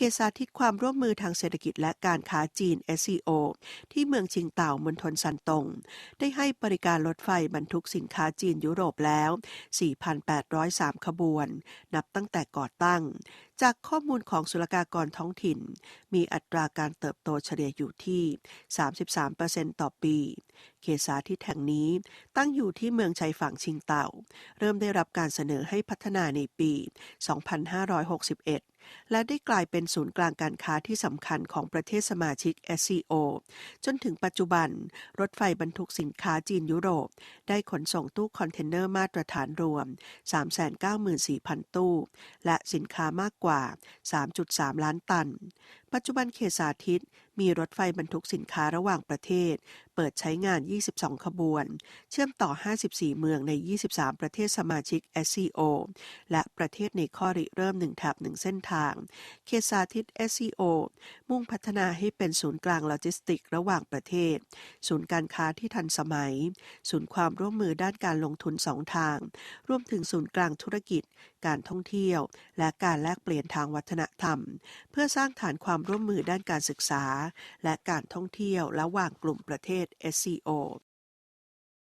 เขตสาธิตความร่วมมือทางเศรษฐกิจและการค้าจีน SCO ที่เมืองชิงเต่ามณฑลซันตง ได้ให้บริการรถไฟบรรทุกสินค้าจีนยุโรปแล้ว 4,803 ขบวน นับตั้งแต่ก่อตั้ง จากข้อมูลของศุลกากรท้องถิ่น มีอัตราการเติบโตเฉลี่ยอยู่ที่ 33%ต่อปี เขตสาธิตแห่งนี้ตั้งอยู่ที่เมืองชายฝั่งชิงเต่า เริ่มได้รับการเสนอให้พัฒนาในปี 2561 และได้กลายเป็นศูนย์กลางการค้าที่สำคัญของประเทศสมาชิก SCO จนถึงปัจจุบัน รถไฟบรรทุกสินค้าจีนยุโรป ได้ขนส่งตู้คอนเทนเนอร์มาตรฐานรวม 394,000 ตู้ และสินค้ามากกว่า 3.3 ล้านตัน ปัจจุบันเขตสาธิตมีรถไฟบรรทุกสินค้าระหว่างประเทศ เปิดใช้งาน 22 ขบวน เชื่อมต่อ 54 เมืองใน 23 ประเทศสมาชิก SCO และประเทศในข้อริเริ่ม1แถบ1เส้นทางเขตสาธิต SCO มุ่งพัฒนาให้เป็นศูนย์กลางโลจิสติกระหว่างประเทศ ศูนย์การค้าที่ทันสมัย ศูนย์ความร่วมมือด้านการลงทุนสองทาง รวมถึงศูนย์กลางธุรกิจ การท่องเที่ยว และการแลกเปลี่ยนทางวัฒนธรรม เพื่อสร้างฐานความร่วมมือด้านการศึกษา และการท่องเที่ยวระหว่างกลุ่มประเทศ SCO